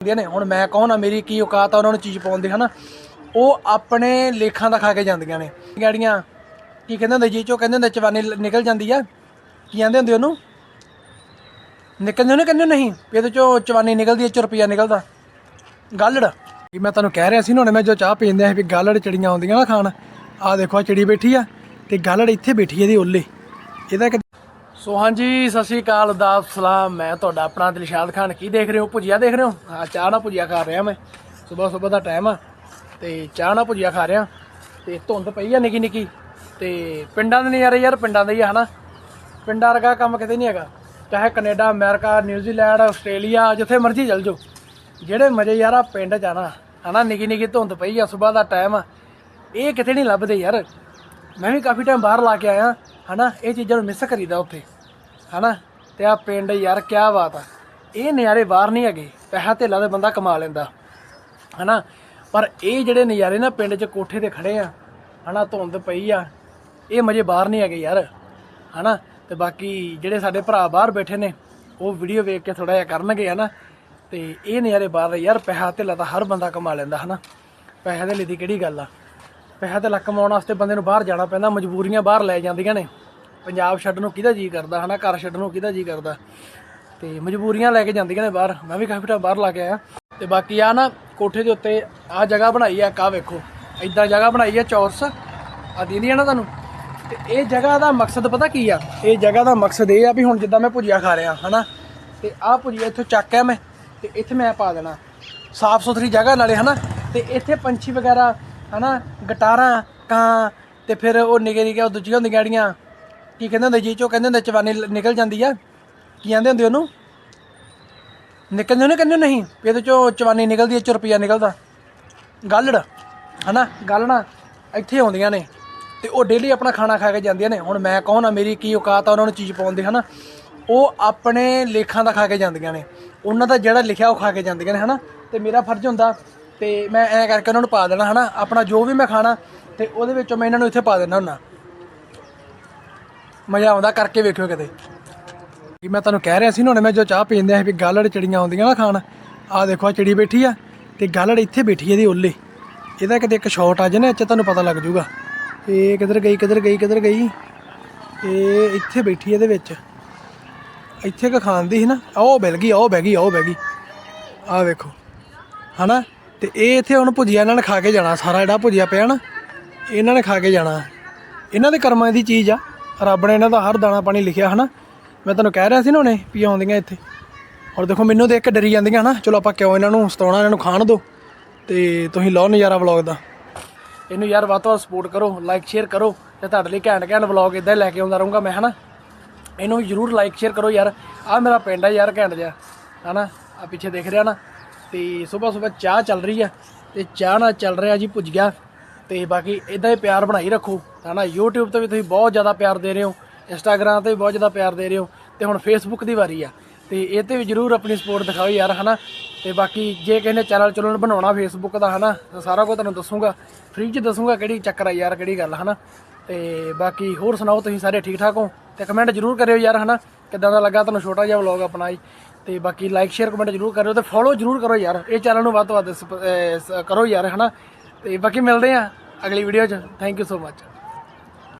ਹੁੰਦੀਆਂ ਨੇ। ਹੁਣ ਮੈਂ ਕੌਣ ਆ ਮੇਰੀ ਕੀ ਔਕਾਤ ਆ, ਉਹਨਾਂ ਨੂੰ ਚੀਜ਼ ਪਾਉਣ ਦੀ, ਹਨਾ? ਉਹ ਆਪਣੇ ਲੇਖਾਂ ਦਾ ਖਾ ਕੇ ਜਾਂਦੀਆਂ ਨੇ। ਗਾੜੀਆਂ, ਕੀ ਕਹਿੰਦੇ ਹੁੰਦੇ, ਜੀ ਚੋ ਕਹਿੰਦੇ ਹੁੰਦੇ, ਚਵਾਨੀ ਨਿਕਲ ਜਾਂਦੀ ਆ। ਕੀ ਕਹਿੰਦੇ ਹੁੰਦੇ ਉਹਨੂੰ? ਨਿਕਲਦੇ ਉਹਨੂੰ ਕਹਿੰਦੇ ਨਹੀਂ? ਇਹਦੇ ਚੋਂ ਚਵਾਨੀ ਨਿਕਲਦੀ ਐ ਚ ਰੁਪਿਆ ਨਿਕਲਦਾ। ਗਾਲੜ। ਕੀ ਮੈਂ ਤੁਹਾਨੂੰ ਕਹਿ ਰਿਹਾ ਸੀ ਨਾ, ਹੁਣ ਮੈਂ ਜੋ ਚਾਹ ਪੀਂਦੇ ਆ, ਵੀ ਗਾਲੜ ਚਿੜੀਆਂ ਆਉਂਦੀਆਂ ਨਾ ਖਾਣ। ਆ ਦੇਖੋ ਆ ਚਿੜੀ ਬੈਠੀ ਆ, ਤੇ ਗਾਲੜ ਇੱਥੇ ਬੈਠੀ ਇਹਦੀ ਉੱਲੇ। ਇਹਦਾ ਇੱਕ ਸੋ ਹਾਂਜੀ, ਸਤਿ ਸ਼੍ਰੀ ਅਕਾਲ ਦਾ ਸਲਾਮ। ਮੈਂ ਤੁਹਾਡਾ ਆਪਣਾ ਦਿਲਸ਼ਾਦ ਖਾਨ। ਕੀ ਦੇਖ ਰਹੇ ਹੋ? ਭੁਜੀਆ ਦੇਖ ਰਹੇ ਹੋ? ਹਾਂ, ਚਾਹ ਨਾਲ ਭੁਜੀਆ ਖਾ ਰਿਹਾ ਮੈਂ। ਸਵੇਰ ਸਵੇਰ ਦਾ ਟਾਈਮ ਆ। ਤੇ ਚਾਹ ਨਾਲ ਭੁਜੀਆ ਖਾ ਰਿਹਾ। ਤੇ ਧੁੰਦ ਪਈ ਆ ਨਿੱਕੀ ਨਿੱਕੀ। ਤੇ ਪਿੰਡਾਂ ਦੇ ਨਜ਼ਾਰੇ ਯਾਰ, ਪਿੰਡਾਂ ਦੇ ਹੀ ਆ, ਹਨਾ? ਪਿੰਡਾਂ ਵਰਗਾ ਕੰਮ ਕਿਤੇ ਨਹੀਂ ਹੈਗਾ। ਚਾਹੇ ਕੈਨੇਡਾ, ਅਮਰੀਕਾ, ਨਿਊਜ਼ੀਲੈਂਡ, ਆਸਟ੍ਰੇਲੀਆ, ਜਿੱਥੇ ਮਰਜ਼ੀ ਚਲ ਜਾਓ। ਜਿਹੜੇ ਮਜ਼ੇ ਯਾਰ ਆ, ਪਿੰਡ ਜਾਣਾ ਆ ਨਾ। ਹਨਾ, ਨਿੱਕੀ ਨਿੱਕੀ ਧੁੰਦ ਪਈ ਆ, ਸਵੇਰ ਦਾ ਟਾਈਮ ਆ। ਇਹ ਕਿਤੇ ਨਹੀਂ ਲੱਭਦੇ ਯਾਰ। ਮੈਂ ਵੀ ਕਾਫੀ ਟਾਈਮ ਬਾਹਰ ਲਾ ਕੇ ਆਇਆ। ਹਨਾ, ਇਹ ਚੀਜ਼ਾਂ ਨੂੰ ਮਿਸ ਕਰੀਦਾ ਉੱਥੇ। ਹਨਾ? ਤੇ ਆ ਪਿੰਡ ਯਾਰ ਕੀ ਬਾਤ ਆ। ਇਹ ਨਜ਼ਾਰੇ ਬਾਹਰ ਨਹੀਂ ਹੈਗੇ, ਪੈਸਾ ਧੇਲਾ ਦੇ ਬੰਦਾ ਕਮਾ ਲੈਂਦਾ, ਹਨਾ? ਪਰ ਇਹ ਜਿਹੜੇ ਨਜ਼ਾਰੇ ਨਾ ਪਿੰਡ 'ਚ ਕੋਠੇ ਤੇ ਖੜੇ ਆ, ਹਨਾ, ਧੁੰਦ ਪਈ ਆ, ਇਹ ਮਜ਼ੇ ਬਾਹਰ ਨਹੀਂ ਹੈਗੇ ਯਾਰ, ਹਨਾ? ਤੇ ਬਾਕੀ ਜਿਹੜੇ ਸਾਡੇ ਭਰਾ ਬਾਹਰ ਬੈਠੇ ਨੇ, ਉਹ ਵੀਡੀਓ ਵੇਖ ਕੇ ਥੋੜਾ ਜਿਹਾ ਕਰਨਗੇ, ਹਨਾ? ਤੇ ਇਹ ਨਜ਼ਾਰੇ ਬਾਹਰ ਯਾਰ, ਪੈਸਾ ਧੇਲਾ ਤਾਂ ਹਰ ਬੰਦਾ ਕਮਾ ਲੈਂਦਾ, ਹਨਾ? ਪੈਸੇ ਦੇ ਲਈ ਦੀ ਕਿਹੜੀ ਗੱਲ ਆ? ਪੈਸਾ ਧੇਲਾ ਕਮਾਉਣ ਵਾਸਤੇ ਬੰਦੇ ਨੂੰ ਬਾਹਰ ਜਾਣਾ ਪੈਂਦਾ, ਮਜਬੂਰੀਆਂ ਬਾਹਰ ਲੈ ਜਾਂਦੀਆਂ ਨੇ। ਪੰਜਾਬ ਛੱਡਣ ਨੂੰ ਕਿਹਦਾ ਜੀ ਕਰਦਾ, ਹਨਾ? ਘਰ ਛੱਡਣ ਨੂੰ ਕਿਹਦਾ ਜੀ ਕਰਦਾ? ਤੇ ਮਜਬੂਰੀਆਂ ਲੈ ਕੇ ਜਾਂਦੀਆਂ ਨੇ ਬਾਹਰ। ਮੈਂ ਵੀ ਕਾਫੀ ਟਾਈਮ ਬਾਹਰ ਲਾ ਕੇ ਆਇਆ। ਤੇ ਬਾਕੀ ਆ ਨਾ ਕੋਠੇ ਦੇ ਉੱਤੇ ਆ ਜਗ੍ਹਾ ਬਣਾਈ ਆ ਕਾ ਵੇਖੋ। ਇਦਾਂ ਜਗ੍ਹਾ ਬਣਾਈ ਆ, ਚੌਰਸ। ਆ ਦੀਦੀ ਆ ਨਾ ਤੁਹਾਨੂੰ। ਤੇ ਇਹ ਜਗ੍ਹਾ ਦਾ ਮਕਸਦ ਪਤਾ ਕੀ ਆ? ਇਹ ਜਗ੍ਹਾ ਦਾ ਮਕਸਦ ਇਹ ਆ ਵੀ ਹੁਣ ਜਿੱਦਾਂ ਮੈਂ ਭੁਜੀਆ ਖਾ ਰਿਹਾ, ਹਨਾ? ਤੇ ਆਹ ਭੁਜੀਆ ਇੱਥੋਂ ਚੱਕ ਕੇ ਮੈਂ, ਤੇ ਇੱਥੇ ਮੈਂ ਪਾ ਦੇਣਾ। ਸਾਫ਼ ਸੁਥਰੀ ਜਗ੍ਹਾ ਨਾਲੇ, ਹਨਾ? ਤੇ ਇੱਥੇ ਪੰਛੀ ਵਗੈਰਾ, ਹਨਾ? ਗਟਾਰਾਂ, ਕਾਂ, ਤੇ ਫਿਰ ਉਹ ਨਿੱਕੇ ਨਿੱਕੇ ਉਹ ਦੂਜੀਆਂ ਹੁੰਦੀਆਂ ਜਿਹੜੀਆਂ ਕੀ ਕਹਿੰਦੇ ਹੁੰਦੇ ਜੀ? ਚੋ ਕਹਿੰਦੇ ਹੁੰਦੇ ਚਵਾਨੀ ਨਿਕਲ ਜਾਂਦੀ ਆ। ਕੀ ਕਹਿੰਦੇ ਹੁੰਦੇ ਉਹਨੂੰ? ਨਿਕਲਦੇ ਉਹਨੂੰ ਕਹਿੰਦੇ ਨਹੀਂ? ਵੀ ਇਹਦੇ ਚੋਂ ਚਵਾਨੀ ਨਿਕਲਦੀ ਐ ਚ ਰੁਪਿਆ ਨਿਕਲਦਾ। ਗਾਲੜ, ਹਨਾ? ਗਾਲਣਾ ਇੱਥੇ ਆਉਂਦੀਆਂ ਨੇ। ਤੇ ਉਹ ਡੇਲੀ ਆਪਣਾ ਖਾਣਾ ਖਾ ਕੇ ਜਾਂਦੀਆਂ ਨੇ। ਹੁਣ ਮੈਂ ਕੌਣ ਆ? ਮੇਰੀ ਕੀ ਔਕਾਤ ਆ? ਉਹਨਾਂ ਨੂੰ ਚੀਜ਼ ਪਾਉਣ ਦੀ, ਹਨਾ? ਉਹ ਆਪਣੇ ਲੇਖਾਂ ਦਾ ਖਾ ਕੇ ਜਾਂਦੀਆਂ ਨੇ। ਉਹਨਾਂ ਦਾ ਜਿਹੜਾ ਲਿਖਿਆ, ਉਹ ਖਾ ਕੇ ਜਾਂਦੀਆਂ ਨੇ, ਹਨਾ? ਤੇ ਮੇਰਾ ਫਰਜ਼ ਹੁੰਦਾ, ਤੇ ਮੈਂ ਐਂ ਕਰਕੇ ਉਹਨਾਂ ਨੂੰ ਪਾ ਦੇਣਾ, ਹਨਾ? ਆਪਣਾ ਜੋ ਵੀ ਮੈਂ ਖਾਣਾ, ਤੇ ਉਹਦੇ ਵਿੱਚੋਂ ਮੈਂ ਇਹਨਾਂ ਨੂੰ ਇੱਥੇ ਪਾ ਦੇਣਾ ਹੁੰਦਾ ਮਜ਼ਾ ਆਉਂਦਾ ਕਰਕੇ ਵੇਖਿਓ ਕਦੇ ਕਿ ਮੈਂ ਤੁਹਾਨੂੰ ਕਹਿ ਰਿਹਾ ਸੀ ਨਾ, ਹੁਣ ਮੈਂ ਜੋ ਚਾਹ ਪੀਂਦੇ ਆ ਵੀ ਗਾਲੜ ਚਿੜੀਆਂ ਆਉਂਦੀਆਂ ਨਾ ਖਾਣ, ਆਹ ਦੇਖੋ ਆ ਚਿੜੀ ਬੈਠੀ ਆ ਤੇ ਗਾਲੜ ਇੱਥੇ ਬੈਠੀ ਆ ਇਹਦੀ ਉੱਲੇ। ਇਹਦਾ ਕਿਤੇ ਇੱਕ ਸ਼ਾਟ ਆ ਜੇ ਨਾ, ਇੱਥੇ ਤੁਹਾਨੂੰ ਪਤਾ ਲੱਗ ਜਾਊਗਾ ਇਹ ਕਿੱਧਰ ਗਈ ਕਿੱਧਰ ਗਈ ਕਿੱਧਰ ਗਈ? ਇਹ ਇੱਥੇ ਬੈਠੀ ਇਹਦੇ ਵਿੱਚ। ਇੱਥੇ ਕ ਖਾਂਦੀ ਸੀ ਨਾ, ਆਹ ਉਹ ਬਿਲ ਗਈ, ਆਹ ਉਹ ਬਹਿ ਗਈ, ਆਹ ਉਹ ਬਹਿ ਗਈ। ਆ ਵੇਖੋ, ਹਨਾ? ਤੇ ਇਹ ਇੱਥੇ ਹੁਣ ਭੁਜੀਆ ਇਹਨਾਂ ਨੇ ਖਾ ਕੇ ਜਾਣਾ, ਸਾਰਾ ਜਿਹੜਾ ਭੁਜੀਆ ਪਿਆ ਨਾ, ਇਹਨਾਂ ਨੇ ਖਾ ਕੇ ਜਾਣਾ। ਇਹਨਾਂ ਦੇ ਕਰਮਾਂ ਦੀ ਚੀਜ਼ ਆ। ਰੱਬ ਨੇ ਇਹਨਾਂ ਦਾ ਹਰ ਦਾਣਾ ਪਾਣੀ ਲਿਖਿਆ ਹਨਾ। ਮੈਂ ਤੁਹਾਨੂੰ ਕਹਿ ਰਿਹਾ ਸੀ ਨਾ ਹੁਣੇ ਵੀ ਆਉਂਦੀਆਂ ਇੱਥੇ। ਔਰ ਦੇਖੋ ਮੈਨੂੰ ਦੇਖ ਕੇ ਡਰੀ ਜਾਂਦੀਆਂ ਨਾ ਚਲੋ ਆਪਾਂ ਕਿਉਂ ਇਹਨਾਂ ਨੂੰ ਸਤਾਉਣਾ, ਇਹਨਾਂ ਨੂੰ ਖਾਣ ਦਿਓ ਤੇ ਤੁਸੀਂ ਲਓ ਨਜ਼ਾਰਾ ਵਲੌਗ ਦਾ। ਇਹਨੂੰ ਯਾਰ ਵੱਧ ਤੋਂ ਵੱਧ ਸਪੋਰਟ ਕਰੋ ਲਾਈਕ ਸ਼ੇਅਰ ਕਰੋ। ਤੇ ਤੁਹਾਡੇ ਲਈ ਘੈਂਟ ਘੈਂਟ ਵਲੌਗ ਇਦਾਂ ਹੀ ਲੈ ਕੇ ਆਉਂਦਾ ਰਹੂੰਗਾ ਮੈਂ, ਹਨਾ। ਇਹਨੂੰ ਜਰੂਰ ਲਾਈਕ ਸ਼ੇਅਰ ਕਰੋ ਯਾਰ। ਆ ਮੇਰਾ ਪਿੰਡ ਆ ਯਾਰ ਘੈਂਟ ਜਿਹਾ, ਹਨਾ। ਆ ਪਿੱਛੇ ਦੇਖ ਰਿਹਾ ਨਾ। ਤੇ ਸਵੇਰ ਸਵੇਰ ਚਾਹ ਚੱਲ ਰਹੀ ਆ। ਤੇ ਚਾਹ ਨਾਲ ਚੱਲ ਰਿਹਾ ਜੀ ਭੁੱਜ ਗਿਆ ਤੇ ਬਾਕੀ ਇਦਾਂ ਹੀ ਪਿਆਰ ਬਣਾਈ ਰੱਖੋ। ਹਨਾ, YouTube ਤੇ ਵੀ ਤੁਸੀਂ ਬਹੁਤ ਜ਼ਿਆਦਾ ਪਿਆਰ ਦੇ ਰਹੇ ਹੋ, Instagram ਤੇ ਵੀ ਬਹੁਤ ਜ਼ਿਆਦਾ ਪਿਆਰ ਦੇ ਰਹੇ ਹੋ, ਤੇ ਹੁਣ Facebook ਦੀ ਵਾਰੀ ਆ। ਤੇ ਇਹ ਤੇ ਵੀ ਜਰੂਰ ਆਪਣੀ ਸਪੋਰਟ ਦਿਖਾਓ ਯਾਰ, ਹਨਾ। ਤੇ ਬਾਕੀ ਜੇ ਕਿਸੇ ਨੇ ਚੈਨਲ ਚਲੋ ਬਣਾਉਣਾ ਫੇਸਬੁੱਕ ਦਾ, ਹਨਾ, ਤਾਂ ਸਾਰਾ ਕੁਝ ਤੁਹਾਨੂੰ ਦੱਸੂਗਾ। ਫ੍ਰੀ ਚ ਦੱਸੂਗਾ ਕਿਹੜੀ ਚੱਕਰ ਆ ਯਾਰ, ਕਿਹੜੀ ਗੱਲ ਹਨਾ। ਤੇ ਬਾਕੀ ਹੋਰ ਸੁਣਾਓ, ਤੁਸੀਂ ਸਾਰੇ ਠੀਕ ਠਾਕ ਹੋ? ਤੇ ਕਮੈਂਟ ਜਰੂਰ ਕਰਿਓ ਯਾਰ, ਹਨਾ। ਕਿੱਦਾਂ ਦਾ ਲੱਗਾ ਤੁਹਾਨੂੰ ਛੋਟਾ ਜਿਹਾ ਵਲੌਗ ਆਪਣਾ ਜੀ? ਤੇ ਬਾਕੀ ਲਾਈਕ ਸ਼ੇਅਰ ਕਮੈਂਟ ਜਰੂਰ ਕਰਿਓ ਤੇ ਫੋਲੋ ਜਰੂਰ ਕਰੋ ਯਾਰ। ਇਹ ਚੈਨਲ ਨੂੰ ਵੱਧ ਤੋਂ ਵੱਧ ਸਪ- ਸ- ਕਰੋ ਯਾਰ, ਹਨਾ। ਤੇ ਬਾਕੀ ਮਿਲਦੇ ਆ ਅਗਲੀ ਵੀਡੀਓ 'ਚ। Thank you so much